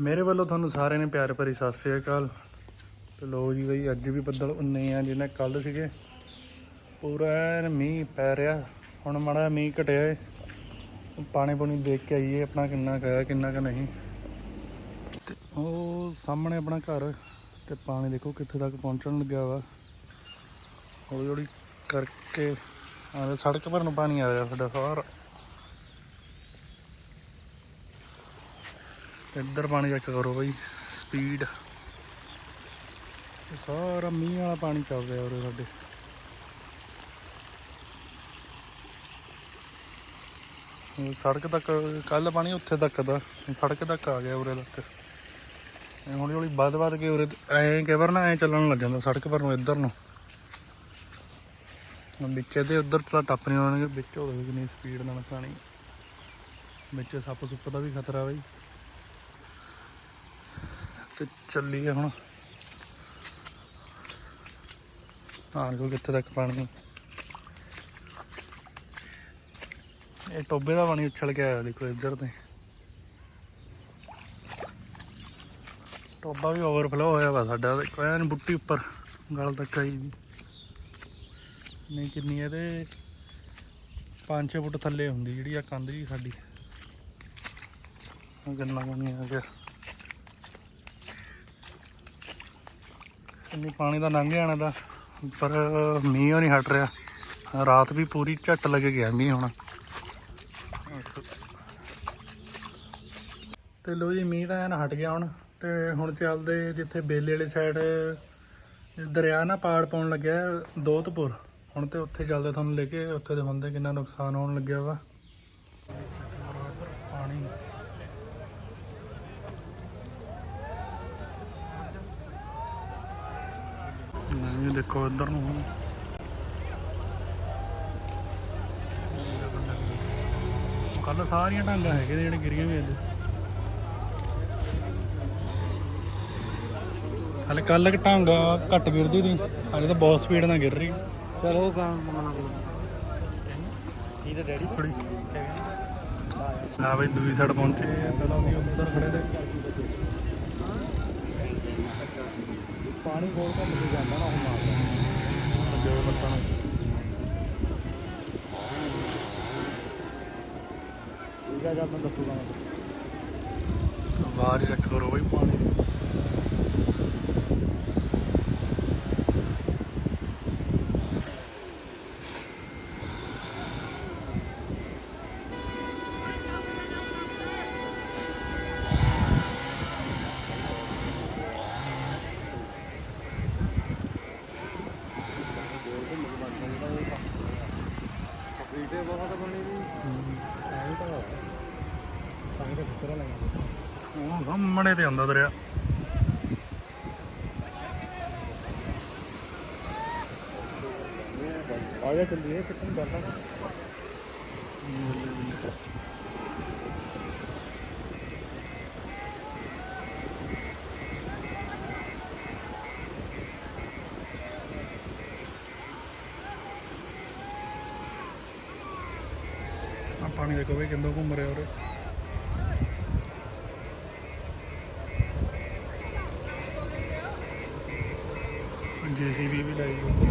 ਮੇਰੇ ਵੱਲੋਂ ਤੁਹਾਨੂੰ ਸਾਰਿਆਂ ਨੇ ਪਿਆਰ ਭਰੀ ਸਤਿ ਸ੍ਰੀ ਅਕਾਲ। ਤੇ ਲੋ ਜੀ ਬਈ, ਅੱਜ ਵੀ ਬੱਦਲ ਉਨੇ ਆ ਜਿੰਨੇ ਕੱਲ ਸੀਗੇ। ਪੂਰਾ ਐਨ ਮੀਂਹ ਪੈ ਰਿਹਾ। ਹੁਣ ਮਾੜਾ ਮੀਂਹ ਘਟਿਆ ਏ। ਪਾਣੀ ਪੁਣੀ ਦੇਖ ਕੇ ਆਈਏ ਆਪਣਾ ਕਿੰਨਾ ਕੁ ਕਿੰਨਾ ਕੁ ਨਹੀਂ। ਤੇ ਉਹ ਸਾਹਮਣੇ ਆਪਣਾ ਘਰ ਤੇ ਪਾਣੀ ਦੇਖੋ ਕਿੱਥੇ ਤੱਕ ਪਹੁੰਚਣ ਲੱਗਿਆ ਵਾ। ਹੌਲੀ ਹੌਲੀ ਕਰਕੇ ਆ ਸੜਕ ਪਰ ਨੂੰ ਪਾਣੀ ਆ ਰਿਹਾ ਸਾਡਾ ਸਾਰਾ। ਤੇ ਇੱਧਰ ਪਾਣੀ ਚੈੱਕ ਕਰੋ ਬਾਈ ਸਪੀਡ ਸਾਰਾ ਮੀਂਹ ਵਾਲਾ ਪਾਣੀ ਚੱਲ ਰਿਹਾ ਉਰੇ ਸਾਡੇ। ਸੜਕ ਤੱਕ ਕੱਲ ਪਾਣੀ ਉੱਥੇ ਤੱਕ ਦਾ ਸੜਕ ਤੱਕ ਆ ਗਿਆ ਉਰੇ ਤੱਕ। ਹੌਲੀ ਹੌਲੀ ਵੱਧ ਵੱਧ ਕੇ ਉਰੇ, ਐਂ ਕਈ ਵਾਰ ਨਾ ਐਂ ਚੱਲਣ ਲੱਗ ਜਾਂਦਾ ਸੜਕ ਪਰ ਨੂੰ, ਇੱਧਰ ਨੂੰ। ਹੁਣ ਵਿੱਚ ਇਹਦੇ ਉੱਧਰ ਤਾਂ ਟੱਪ ਨਹੀਂ ਹੋਣਗੇ, ਵਿੱਚ ਹੋਵੇ ਕਿੰਨੀ ਸਪੀਡ ਨਾਲ ਪਾਣੀ। ਵਿੱਚ ਸੱਪ ਸੁੱਪ ਦਾ ਵੀ ਖਤਰਾ ਬਈ। ਤੇ ਚੱਲੀਏ ਹੁਣ। ਆਣ ਕੋ ਕਿੱਥੇ ਤੱਕ ਪਾਣੀ ਇਹ ਟੋਬੇ ਦਾ ਪਾਣੀ ਉਛਲ ਕੇ ਆਇਆ ਦੇਖੋ ਇੱਧਰ ਤੇ। ਟੋਬਾ ਵੀ ਓਵਰਫਲੋ ਹੋਇਆ ਵਾ ਸਾਡਾ। ਦੇਖੋ ਐਨ ਬੁੱਟੀ ਉੱਪਰ, ਗਲ ਤੱਕ ਆਈ ਵੀ। ਨਹੀਂ ਕਿੰਨੀ ਹੈ ਤੇ 5-6 ਫੁੱਟ ਥੱਲੇ ਹੁੰਦੀ ਜਿਹੜੀ ਆ ਕੰਧ ਜੀ ਸਾਡੀ। ਉਹ ਕਿੰਨਾ ਪਾਣੀ ਆ ਗਿਆ। ਇੰਨੀ ਪਾਣੀ ਦਾ ਲੰਘ ਜਾਣਾ ਦਾ ਪਰ ਮੀਂਹ ਨਹੀਂ ਹਟ ਰਿਹਾ। ਰਾਤ ਵੀ ਪੂਰੀ ਝੱਟ ਲੱਗ ਗਿਆ ਮੀਂਹ ਹੁਣ। ਤੇ ਲੋ ਜੀ, ਮੀਂਹ ਤਾਂ ਐਨ ਹਟ ਗਿਆ ਹੁਣ। ਤੇ ਹੁਣ ਚੱਲਦੇ ਜਿੱਥੇ ਬੇਲੇ ਵਾਲੀ ਸਾਈਡ ਦਰਿਆ ਨਾ ਪਾੜ ਪਾਉਣ ਲੱਗਿਆ, ਦੋਤਪੁਰ। ਹੁਣ ਤੇ ਉੱਥੇ ਚੱਲਦੇ ਤੁਹਾਨੂੰ ਲੈ ਕੇ, ਉੱਥੇ ਦੇ ਹੁੰਦੇ ਕਿੰਨਾ ਨੁਕਸਾਨ ਹੋਣ ਲੱਗਿਆ ਵਾ ਪਾਣੀ ਨਹੀਂ ਦੇਖੋ ਇੱਧਰ ਨੂੰ ਹੁਣ। ਕੱਲ ਸਾਰੀਆਂ ਢਾਂਗਾਂ ਹੈਗੇ ਨੇ ਜਿਹੜੇ ਗਿਰੀਆਂ ਵੀ ਅੱਜ ਹਲੇ ਕੱਲ ਇੱਕ ਢਾਂਗਾ ਘੱਟ ਗਿਰਦੀ ਸੀ ਹਲੇ ਤਾਂ ਬਹੁਤ ਸਪੀਡ ਨਾਲ ਗਿਰ ਰਹੀ। ਚਲੋ ਕੰਮ ਮਨਾ ਕਰੋ ਇਹ ਤਾਂ ਡੈਡੀ ਥੋੜੀ ਨਾ ਬਈ ਦੂਜੀ ਸਾਈਡ ਪਹੁੰਚੇ। ਪਹਿਲਾਂ ਵੀ ਉੱਧਰ ਖੜੇ ਤੇ ਪਾਣੀ ਕੋਲ ਘੁੰਮ ਕੇ ਜਾਂਦਾ ਨਾ ਉਹ ਮਾਰਦਾ ਅੱਗੇ ਬੱਤਾਂ ਠੀਕ ਆ, ਜਦ ਮੈਂ ਦੱਸੂਗਾ ਬਾਹਰ ਚੈੱਕ ਕਰੋ ਬਈ ਪਾਣੀ ਵੀਡੀਓ ਬਹੁਤ ਬਣੀ ਦੀ ਐਂ ਤਾਂ ਸੰਗ ਦੇ ਫਿਕਰ ਲਾਇਆ ਉਹ ਸਾਹਮਣੇ ਤੇ ਆਉਂਦਾ ਦਰਿਆ। ਆ ਜਾ ਚੱਲੀਏ ਕਿੱਥੇ ਕਰਦਾ ਆ ਪਾਣੀ ਦੇਖੋ ਬਈ ਕਿੰਦੋਂ ਘੁੰਮ ਰਿਹਾ ਉਰੇ। ਜੀਸੀਬੀ ਵੀ ਲਾਈ ਹੋਈ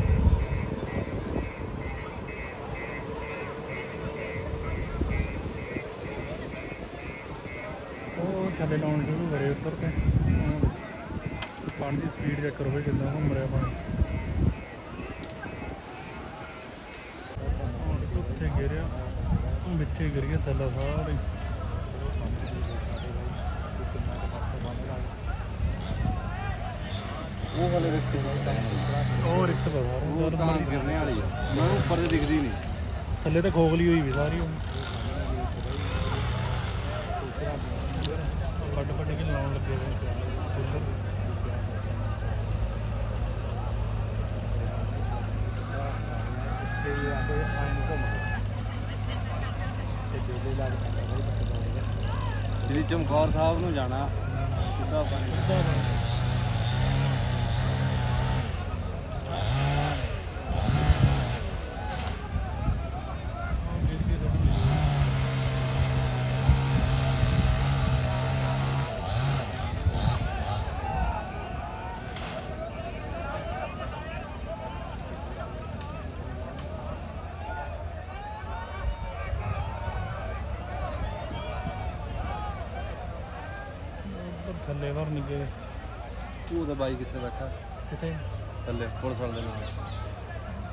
ਉਹ ਥੱਲੇ ਲਾਉਣ ਸ਼ੁਰੂ ਕਰੇ ਉੱਤਰ ਤੇ ਪਾਣੀ ਦੀ ਸਪੀਡ ਚੈੱਕ ਕਰੋ ਬਈ ਕਿੰਨਾ ਘੁੰਮ ਰਿਹਾ ਪਾਣੀ। ਉੱਥੇ ਗਿਰਿਆ ਉਹ ਵਿੱਚੇ ਗਿਰ ਗਿਆ ਥੱਲੇ ਸਾਰੇ ਉਹ ਵਾਲੇ ਰਿਸ਼ਤੇ ਉਹ ਰਿਕਸ ਪਾ ਉਹ ਤਾਂ ਸਾਰਾ ਗਿਰਨੇ ਵਾਲੀ ਆ। ਮੈਂ ਉੱਪਰ ਤੇ ਦਿਖਦੀ ਨਹੀਂ। ਥੱਲੇ ਤਾਂ ਖੋਖਲੀ ਹੋਈ ਵੀ ਸਾਰੀ ਉਹ ਵੱਡ ਵੱਡ ਕੇ ਲਾਉਣ ਲੱਗੇ ਨੂੰ ਜਿਹੜੀ ਚਮਕੌਰ ਸਾਹਿਬ ਨੂੰ ਜਾਣਾ ਸਿੱਧਾ ਪਾਣੀ ਥੱਲੇ ਵਰ ਨਹੀਂ ਗਏ। ਤੂੰ ਤਾਂ ਬਾਈ ਕਿੱਥੇ ਬੈਠਾ? ਕਿਤੇ ਥੱਲੇ ਪੁਲਿਸ ਵਾਲੇ ਦੇ ਨਾਲ।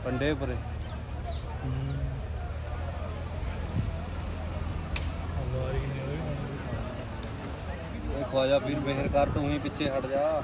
ਪੰਡੇ ਪਰੇ ਖਵਾਜਾ ਪੀਰ ਬਹਿਰ ਕਰ ਤੂੰ ਹੀ ਪਿੱਛੇ ਹਟ ਜਾ।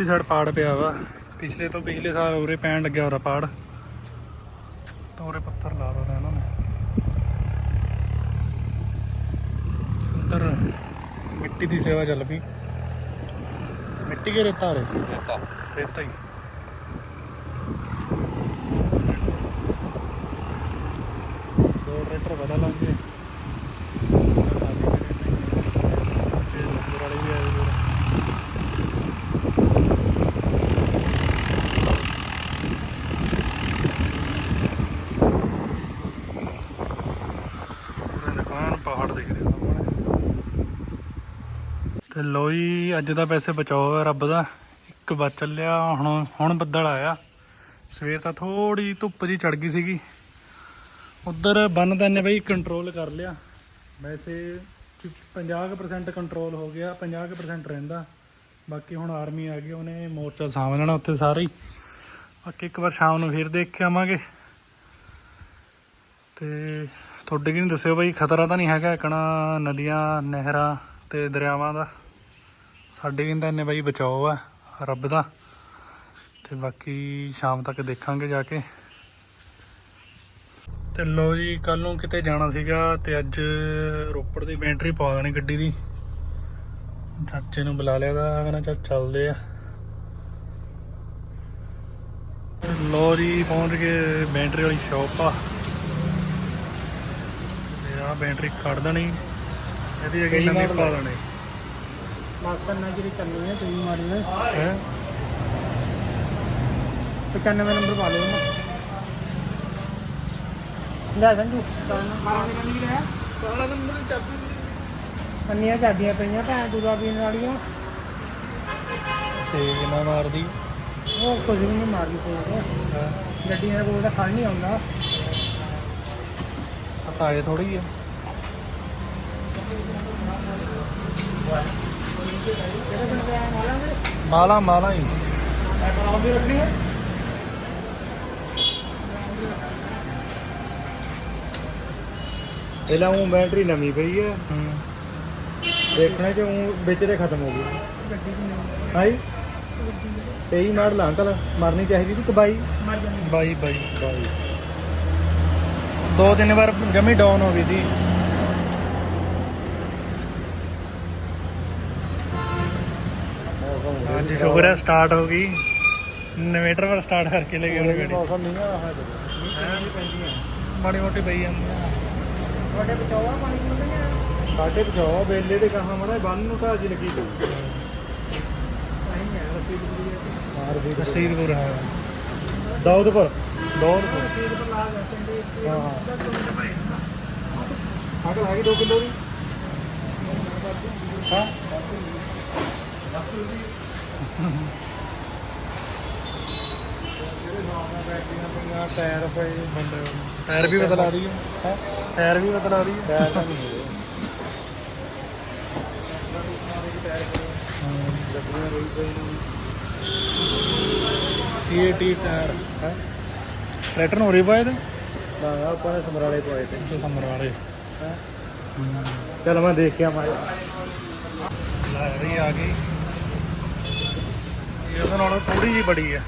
ਉਧਰਲੀ ਸਾਈਡ ਪਾੜ ਪਿਆ ਵਾ। ਪਿਛਲੇ ਤੋਂ ਪਿਛਲੇ ਸਾਲ ਉਰੇ ਪੈਣ ਲੱਗਿਆ ਉਰਾ ਪਾੜ। ਤਾਂ ਉਰੇ ਪੱਥਰ ਲਾ ਦੋ ਇਹਨਾਂ ਨੇ। ਉਧਰ ਮਿੱਟੀ ਦੀ ਸੇਵਾ ਚੱਲ ਪਈ। ਮਿੱਟੀ ਕੇ ਰੇਤਾ ਉਰੇ? ਰੇਤਾ। ਰੇਤਾ ਹੀ। ਦੋ ਟਰੈਕਟਰ ਬਦਲ ਲਾਂਗੇ ਫਿਰ ਉੱਪਰ ਵਾਲੇ ਵੀ ਆਏ ਫਿਰ ਪੂਰੇ ਦੁਕਾਨ ਪਹਾੜ ਦਿਖ ਰਿਹਾ ਸਾਹਮਣੇ ਤੇ ਲੋ ਜੀ, ਅੱਜ ਦਾ ਪੈਸੇ ਬਚਾਓ ਹੈ ਰੱਬ ਦਾ। ਇੱਕ ਬਚ ਚੱਲਿਆ, ਹੁਣ ਹੁਣ ਬੱਦਲ ਆਇਆ। ਸਵੇਰ ਤਾਂ ਥੋੜੀ ਧੁੱਪ ਜੀ ਚੜ ਗਈ ਸੀਗੀ। ਉਧਰ ਬੰਨ ਤਾਂ ਨੇ ਬਈ ਕੰਟਰੋਲ ਕਰ ਲਿਆ। ਵੈਸੇ 50% ਕੰਟਰੋਲ ਹੋ ਗਿਆ 50% ਰਹਿੰਦਾ। ਬਾਕੀ ਹੁਣ ਆਰਮੀ ਆ ਗਈ, ਉਹਨੇ ਮੋਰਚਾ ਸਾਂਭ ਲੈਣਾ ਉੱਥੇ ਸਾਰੇ ਹੀ। ਬਾਕੀ ਇੱਕ ਵਾਰ ਸ਼ਾਮ ਨੂੰ ਫਿਰ ਦੇਖ ਕੇ ਆਵਾਂਗੇ। ਤੇ ਤੁਹਾਡੇ ਕੀ ਨਹੀਂ ਦੱਸਿਓ ਬਈ, ਖਤਰਾ ਤਾਂ ਨਹੀਂ ਹੈਗਾ ਇਕਣਾ ਨਦੀਆਂ, ਨਹਿਰਾਂ ਤੇ ਦਰਿਆਵਾਂ ਦਾ। ਸਾਡੇ ਕਹਿੰਦਾ ਇੰਨੇ ਬਈ ਬਚਾਓ ਆ ਰੱਬ ਦਾ। ਤੇ ਬਾਕੀ ਸ਼ਾਮ ਤੱਕ ਦੇਖਾਂਗੇ ਜਾ ਕੇ। ਤੇ ਲੋ ਜੀ ਕੱਲ ਨੂੰ ਕਿਤੇ ਜਾਣਾ ਸੀਗਾ ਤੇ ਅੱਜ ਰੋਪੜ ਦੀ ਬੈਟਰੀ ਪਾ ਦੇਣੀ ਗੱਡੀ ਦੀ। ਚਾਚੇ ਨੂੰ ਬੁਲਾ ਲਿਆ ਦਾ ਕਹਿੰਦਾ ਚੱਲ ਚੱਲਦੇ ਆ। ਲੋ ਜੀ ਪਹੁੰਚ ਗਏ ਬੈਟਰੀ ਵਾਲੀ ਸ਼ਾਪ ਆ। ਤੇ ਆ ਬੈਟਰੀ ਕੱਢ ਦੇਣੀ ਇਹਦੀ ਅਗੇ ਨਵੀਂ ਪਾ ਦੇਣੀ। ਮਾਸਟਰ ਨਾਲ ਜਿਹੜੀ ਚੱਲਣੀ ਹੈ ਤੁਸੀਂ ਮਾਰੀ ਨੇ ਹੈ? 95 ਨੰਬਰ ਪਾ ਲਿਓ ਨਾ ਲੈ ਸੰਜੂ ਦੇ ਸਾਰਾ ਨੰਬਰ ਚਾਬੀ ਕੰਨੀਆਂ ਚਾਬੀਆਂ ਪਈਆਂ ਭੈਣ ਦੂਰਾ ਪੀਣ ਵਾਲੀਆਂ। ਸੇਕ ਨਾ ਮਾਰਦੀ। ਉਹ ਕੁਝ ਵੀ ਨਹੀਂ ਮਾਰਦੀ ਸੇਕ। ਗੱਡੀ ਦੇ ਕੋਲ ਤਾਂ ਖੜ ਨਹੀਂ ਆਉਂਦਾ। ਆ ਤਾਏ ਥੋੜੀ ਆ। ਦੇ ਮਾਲਾ ਦੇ ਮਾਲਾ ਹੀ। ਐ ਦੀ ਰੱਖਣੀ ਹੈ ਉਹ ਬੈਟਰੀ ਨਵੀਂ ਪਈ ਹੈ। ਹੂੰ। ਦੇਖਣੇ ਚ ਉਹ ਵਿੱਚ ਤੇ ਖਤਮ ਹੋ ਗਈ। ਦੀ ਹਾਈ ਤੇਈ ਮਾਡਲ ਅੰਕਲ ਮਰਨੀ ਚਾਹੀਦੀ ਸੀ ਕਬਾਈ ਮਰ ਜਾਂਦੀ ਬਾਈ ਬਾਈ। ਬਾਈ। ਦੋ ਤਿੰਨ ਵਾਰ ਜਮੀ ਡਾਊਨ ਹੋ ਗਈ ਸੀ। ਅੱਜ ਸ਼ੁਕਰ ਹੈ ਸਟਾਰਟ ਹੋ ਗਈ। ਇਨਵੇਟਰ ਪਰ ਸਟਾਰਟ ਕਰਕੇ ਲੈ ਗਏ ਉਹਨੇ ਗੱਡੀ ਮੌਸਮ ਨਹੀਂ ਆ ਹੈ ਮਾੜੀ ਮੋਟੀ ਪਈ ਜਾਂਦੀ ਆ। ਤੁਹਾਡੇ ਬਚਾਵਾ ਪਾਣੀ ਪੀਂਦੇ ਨੇ ਸਾਡੇ ਬਚਾਓ ਬੇਲੇ ਦੇ ਕਹਾ ਮੜਾ ਬੰਨ ਨੂੰ ਢਾਜੀ ਲੱਗੀ ਪਈ। ਨਹੀਂ ਹੈ ਰਸੀਦ ਪੂਰੀ ਹੈ ਮਾਰ ਵੀ ਰਸੀਦਪੁਰ ਹਾਂ। ਦਾਊਦਪੁਰ ਦਾਊਦਪੁਰ ਰਸੀਦ ਪਰ ਲਾ ਦੇ ਪਿੰਡੇ ਹਾਂ ਹਾਂ। ਅੰਕਲ ਹੈਗੀ 2 ਕਿਲੋ ਦੀ। ਹਾਂ। ਟਾਇਰ ਪਏ ਬੰਦੇ ਟਾਇਰ ਵੀ ਬਦਲਾ ਰਹੀ ਹੈ। ਟਾਇਰ ਵੀ ਬਦਲਾ ਰਹੀ ਹੈ। ਟਾਇਰ ਤਾਂ ਨਹੀਂ ਨੂੰ ਸੀਏਟੀ ਟਾਇਰ। ਹੈ? ਟਰੈਕਟਰ ਨੂੰ ਉਰੇ ਪਾਏ ਤੇ? ਨਾ ਆਪਾਂ ਨੇ ਸਮਰਾਲੇ ਪਵਾਏ ਤੇ। ਤੇ ਸਮਰ ਵਾਲੇ ਚਲ ਮੈਂ ਦੇਖ ਕੇ ਆਵਾਂ ਲੈ ਰਹੀ ਆ ਗਈ। ਇਹਦੇ ਨਾਲੋਂ ਥੋੜੀ ਜੀ ਬੜੀ ਹੈ।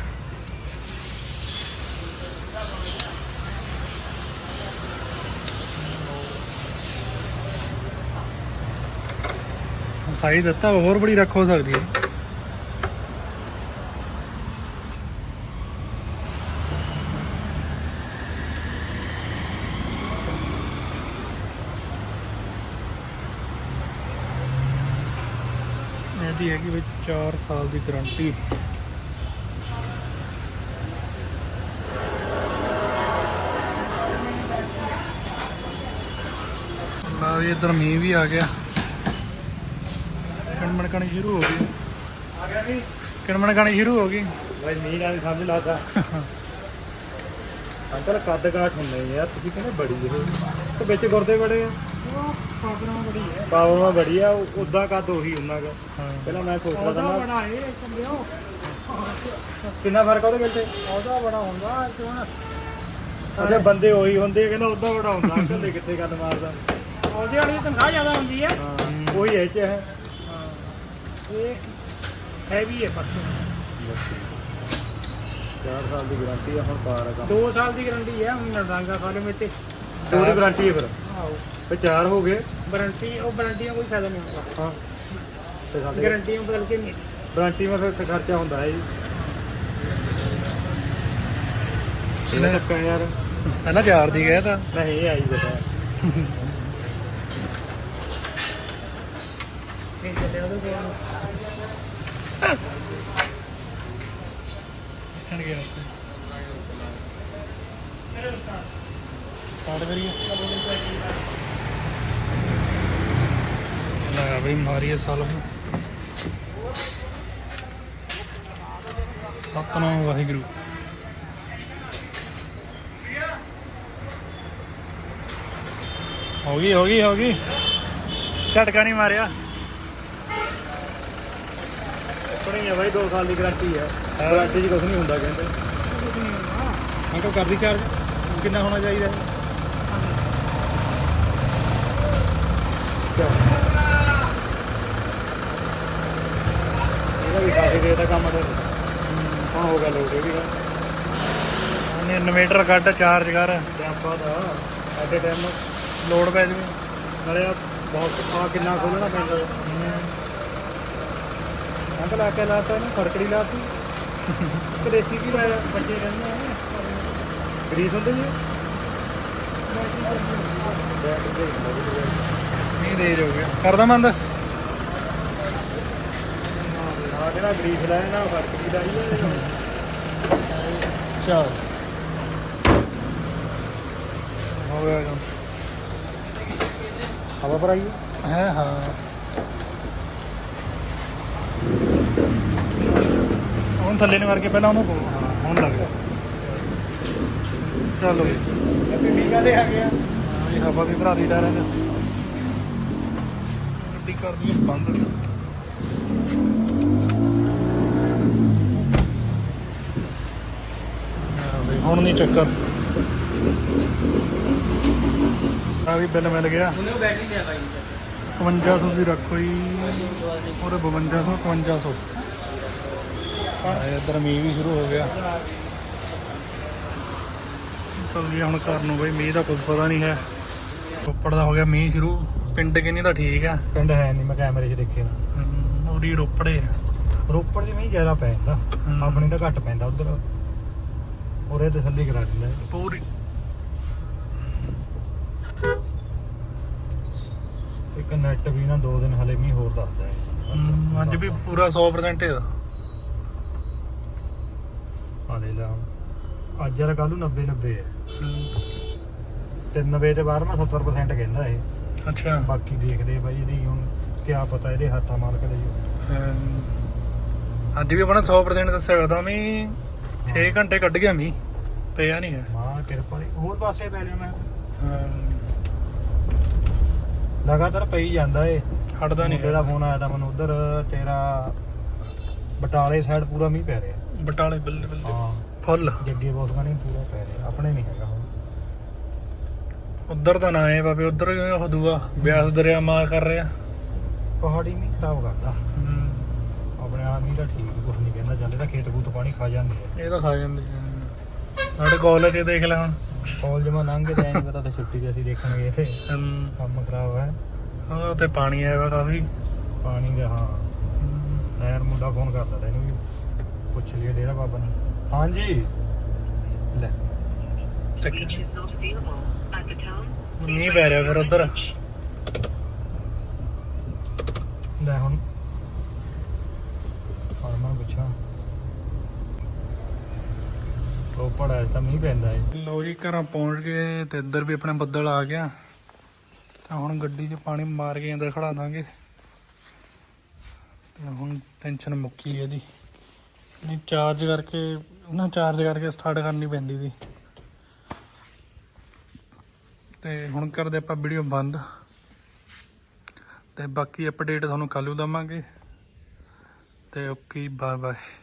ਸਾਈਜ਼ ਦਿੱਤਾ ਹੋਰ ਬੜੀ ਰੱਖ ਹੋ ਸਕਦੀ ਹੈ। ਇਹਦੀ ਹੈਗੀ ਵਿੱਚ 4 ਸਾਲ ਦੀ ਗਾਰੰਟੀ। ਨਾ ਵੀ ਇੱਧਰ ਮੀਂਹ ਵੀ ਆ ਗਿਆ। ਕਿਣਮਣ ਕਣੀ ਸ਼ੁਰੂ ਹੋ ਗਈ। ਆ ਗਿਆ ਵੀ ਕਿਣਮਣ ਕਣੀ ਸ਼ੁਰੂ ਹੋ ਗਈ। ਭਾਈ ਮੀਂਹ ਨਾਲ ਸਮਝ ਲਾਤਾ ਅੰਕਲ ਕੱਦ ਕਾਠ ਹੁੰਦੇ ਯਾਰ ਤੁਸੀਂ ਕਹਿੰਦੇ ਬੜੀ ਇਹ ਤੇ ਵਿੱਚ ਗੁਰਦੇ ਬੜੇ ਆ। ਬੜੀ ਹੈ। ਪਾਵਨਾ ਬੜੀ ਆ ਉਦਾਂ ਕੱਦ ਉਹੀ ਉਹਨਾਂ ਦਾ। ਹਾਂ। ਪਹਿਲਾਂ ਮੈਂ ਸੋਚਦਾ ਉਹਦਾ ਤਾਂ ਬੜਾ ਹੈ ਚੰਦਿਓ ਕਿੰਨਾ ਫ਼ਰਕ ਆ ਉਹਦੇ ਵਿੱਚ? ਉਹਦਾ ਬੜਾ ਹੁੰਦਾ ਕਿਉਂ ਅੱਛਾ ਬੰਦੇ ਉਹੀ ਹੁੰਦੇ ਆ, ਕਹਿੰਦਾ ਉਦਾਂ ਬੜਾ ਹੁੰਦਾ ਅੰਕਲ ਦੇ ਕਿੱਥੇ ਗੱਲ ਮਾਰਦਾ। ਉਹਦੇ ਵਾਲੀ ਤਨਖਾਹ ਜ਼ਿਆਦਾ ਹੁੰਦੀ ਹੈ। ਹਾਂ ਉਹੀ ਇਹ ਚ ਹੈ। ਇਹ ਹੈਵੀ ਹੈ ਪਰਸੋਂ। 4 ਸਾਲ ਦੀ ਗਾਰੰਟੀ ਆ ਹੁਣ ਪਾਰ ਆ ਕੰਮ। 2 ਸਾਲ ਦੀ ਗਾਰੰਟੀ ਹੈ ਹੁਣ ਨਰਦਾਂਗਾ ਖਾਲੇ ਵਿੱਚ ਦੋ ਦੀ ਗਾਰੰਟੀ ਹੈ ਫਿਰ। ਆਓ ਤੇ ਚਾਰ ਹੋ ਗਏ। ਵਾਰੰਟੀ ਉਹ ਵਾਰੰਟੀ ਦਾ ਕੋਈ ਫਾਇਦਾ ਨਹੀਂ ਹੁੰਦਾ। ਹਾਂ। ਤੇ ਸਾਡੇ ਗਾਰੰਟੀਆਂ ਬਦਲ ਕੇ ਨਹੀਂ। ਗਾਰੰਟੀ ਮੈਂ ਫਿਰ ਖਰਚਾ ਹੁੰਦਾ ਹੈ ਜੀ। ਇਹਨੇ- ਇਹ ਧੱਕਾ ਯਾਰ। ਪਹਿਲਾਂ 4 ਦੀ ਗਿਆ ਤਾਂ। ਨਹੀਂ ਇਹ ਆਈ ਬਤਾ। ਇਹ ਚੱਲੇ ਉਹਦੇ ਕੋਲ। ਕਿਹਨ ਗਿਆ ਸਟਾਰਟ ਕਰੀਏ। ਲੈ ਬਈ ਮਾਰੀਏ ਸਾਲ ਸਤਨਾਮ ਵਾਹਿਗੁਰੂ। ਹੋ ਗਈ ਹੋ ਗਈ ਹੋ ਗਈ। ਝਟਕਾ ਨਹੀਂ ਮਾਰਿਆ। ਆਪਣੀ ਹੈ ਬਾਈ 2 ਸਾਲ ਦੀ ਗਾਰੰਟੀ ਹੈ? ਗਾਰੰਟੀ 'ਚ ਕੁਝ ਨਹੀਂ ਹੁੰਦਾ ਕਹਿੰਦੇ। ਅੰਕਲ ਕਰਦੀ ਚਾਰਜ ਕਿੰਨਾ ਹੋਣਾ ਚਾਹੀਦਾ? ਹੈ ਇਹਦਾ ਦਾ ਕੰਮ ਹੈ ਹੁਣ ਹੋ ਗਿਆ ਲੋਡ ਇਹ ਵੀ ਉਹਨੇ ਇਨਵੇਟਰ ਕੱਢ ਚਾਰਜ ਕਰ ਤੇ ਆਪਾਂ ਦਾ ਐਟ ਟਾਈਮ ਲੋਡ ਪੈ ਜਵੇ। ਨਾਲੇ ਆਹ ਬਹੁਤ ਆ ਕਿੰਨਾ ਖੋਲਣਾ ਪੈਂਦਾ। ਅੰਕਲ ਆ ਕੇ ਲਾਤਾ ਇਹਨੂੰ, ਫੜਕੜੀ ਲਾਤੀ। ਕਲੇਸੀ ਕੀ ਲਾਇਆ। ਬੱਚੇ ਰਹਿੰਦੇ ਆ ਗਰੀਸ ਹੁੰਦੇ ਜੀ। ਨਹੀਂ, ਦੇ ਹੋ ਕਰਦਾ ਬੰਦ ਨਾ ਫੜਕੜੀ ਲਾਈ ਹੈ। ਚਲ। ਹੋ ਗਿਆ ਕੰਮ। ਹਵਾ ਪਰ ਆਈ ਹੈ ਹਾਂ। ਹੁਣ ਥੱਲੇ ਨੂੰ ਕਰਕੇ ਪਹਿਲਾਂ ਉਹਨੂੰ। ਹਾਂ ਹੁਣ ਲੱਗ ਗਿਆ। ਚਲੋ ਜੀ। ਅੱਗੇ ਮੀਂਹ ਦੇ ਆ ਗਿਆ ਇਹ ਹਵਾ ਵੀ ਭਰਾ ਦੀ ਟਾਇਰਾਂ ਚ ਗੱਡੀ ਕਰ ਬੰਦ ਹਾਂ ਬਈ, ਹੁਣ ਨਹੀਂ ਚੱਕਰ। ਆ ਵੀ ਬਿੱਲ ਮਿਲ ਗਿਆ। ਉਹਨੇ ਬੈਟਰੀ ਲਿਆ ਭਾਈ। 5500 ਦੀ ਰੱਖੋ ਜੀ। ਉਹਦੇ 5200 5500 ਹਾਂ ਇਧਰ ਮੀਂਹ ਵੀ ਸ਼ੁਰੂ ਹੋ ਗਿਆ। ਚੱਲ ਜੀ ਹੁਣ ਘਰ ਨੂੰ ਬਈ ਮੀਂਹ ਦਾ ਕੁਝ ਪਤਾ ਨਹੀਂ ਹੈ। ਰੋਪੜ ਦਾ ਹੋ ਗਿਆ ਮੀਂਹ ਸ਼ੁਰੂ। ਪਿੰਡ ਕਿੰਨੀ ਤਾਂ ਠੀਕ ਆ। ਪਿੰਡ ਹੈ ਨਹੀਂ ਮੈਂ ਕੈਮਰੇ 'ਚ ਦੇਖੇ ਨਾ। ਉਹਦੀ ਰੋਪੜੇ। ਰੋਪੜ 'ਚ ਮੀਂਹ ਜ਼ਿਆਦਾ ਪੈ ਜਾਂਦਾ। ਆਪਣੀ ਤਾਂ ਘੱਟ ਪੈਂਦਾ ਉਧਰ। ਉਰੇ ਤਸੱਲੀ ਕਰਾ ਦਿੰਦਾ ਇਹ। ਪੂਰੀ। ਇੱਕ ਨੈਟ ਵੀ ਨਾ ਦੋ ਦਿਨ ਹਲੇ ਮੀਂਹ ਹੋਰ ਦੱਸਦਾ ਹੈ। ਹਮ, ਅੱਜ ਵੀ ਪੂਰਾ 100% ਹੈ ਆ ਲੈ ਲਾ ਹੁਣ। ਅੱਜ ਯਾਰ ਕੱਲ ਨੂੰ 90 90 ਹੈ। 93 ਤੇ ਬਾਅਦ ਮੈਂ 70% ਕਹਿੰਦਾ ਇਹ। ਅੱਛਾ। ਬਾਕੀ ਦੇਖਦੇ ਆ ਬਾਈ ਇਹਦੀ ਹੁਣ ਕਿਆ ਪਤਾ ਇਹਦੇ ਹੱਥਾਂ ਮਾਲਕ ਦੇ ਜੀ ਹਮ, ਅੱਜ ਵੀ ਆਪਣਾ 100% ਦੱਸਿਆ ਹੋਇਆ ਤਾਂ ਵੀ 6 ਘੰਟੇ ਕੱਢ ਗਿਆ ਮੀਂਹ ਪਿਆ ਨਹੀਂ ਹੈ। ਮਾਂ ਕਿਰਪਾ ਦੀ ਹੋਰ ਪਾਸੇ ਪੈ ਲਿਆ ਮੈਂ ਲਗਾਤਾਰ ਪਈ ਜਾਂਦਾ ਏ। ਹਟਦਾ ਨਹੀਂ ਦਾ ਫੋਨ ਆਇਆ ਤਾਂ ਮੈਨੂੰ ਉਧਰ ਤੇਰਾ ਬਟਾਲੇ ਸਾਈਡ ਪੂਰਾ ਮੀਂਹ ਪੈ ਰਿਹਾ। ਬਟਾਲੇ ਬੱਲੇ ਬੱਲੇ। ਹਾਂ। ਫੁੱਲ। ਜੱਗੇ ਬੋਸਗਾ ਨਹੀਂ ਪੂਰਾ ਪੈ ਰਿਹਾ। ਆਪਣੇ ਨਹੀਂ ਹੈਗਾ ਹੁਣ। ਉਧਰ ਤਾਂ ਨਾ ਆਏ ਬਾਬੇ ਉਧਰ ਉਹ ਦੂਆ ਬਿਆਸ ਦਰਿਆ ਮਾਰ ਕਰ ਰਿਹਾ। ਪਹਾੜੀ ਨਹੀਂ ਖਰਾਬ ਕਰਦਾ। ਮੀਂਹ ਤਾਂ ਠੀਕ ਕੁਝ ਨਹੀਂ ਕਹਿੰਦਾ ਚੱਲੇ ਤਾਂ ਖੇਤ ਖੂਤ ਪਾਣੀ ਖਾ ਜਾਂਦੇ ਆ। ਇਹ ਤਾਂ ਖਾ ਜਾਂਦੇ ਆ। ਸਾਡੇ ਕਾਲਜ ਦੇਖ ਲੈ ਹੁਣ। ਕਾਲਜ ਮਾ ਲੰਘ ਕੇ ਤਾਂ ਐਂ ਨੀ ਪਤਾ ਤਾਂ ਛੁੱਟੀ ਤੇ ਅਸੀਂ ਹਮ, ਕੰਮ ਖਰਾਬ ਹੈ ਉਹ ਤੇ ਪਾਣੀ ਆਇਆ ਵਾ ਕਾਫੀ। ਪਾਣੀ ਦਾ ਹਾਂ। ਨਹਿਰ ਮੁੰਡਾ ਫੋਨ ਕਰਦਾ ਤਾ ਇਹਨੂੰ ਵੀ ਪੁੱਛ ਲਿਆ ਡੇਰਾ ਬਾਬਾ ਨੇ। ਹਾਂਜੀ। ਲੈ। ਚੱਕ। ਮੀਂਹ ਪੈ ਰਿਹਾ ਫਿਰ ਉਧਰ। ਲੈ ਹੁਣ। ਹਰਮਨ ਪੁੱਛਾਂ ਉਹ ਤਾਂ ਮੀਂਹ ਪੈਂਦਾ ਹੈ ਲੋ ਜੀ, ਘਰਾਂ ਪਹੁੰਚ ਗਏ ਤੇ ਇੱਧਰ ਵੀ ਆਪਣਾ ਬੱਦਲ ਆ ਗਿਆ। ਤਾਂ ਹੁਣ ਗੱਡੀ 'ਚ ਪਾਣੀ ਮਾਰ ਕੇ ਅੰਦਰ ਖੜਾ ਦਾਂਗੇ। ਤੇ ਹੁਣ ਟੈਨਸ਼ਨ ਮੁੱਕੀ ਇਹਦੀ। ਨਹੀਂ, ਚਾਰਜ ਕਰਕੇ, ਨਾ ਚਾਰਜ ਕਰਕੇ ਸਟਾਰਟ ਕਰਨੀ ਪੈਂਦੀ ਸੀ। ਤੇ ਹੁਣ ਕਰਦੇ ਆਪਾਂ ਵੀਡੀਓ ਬੰਦ। ਤੇ ਬਾਕੀ ਅਪਡੇਟ ਤੁਹਾਨੂੰ ਕੱਲ੍ਹ ਨੂੰ ਦਵਾਂਗੇ। até ok, bye bye.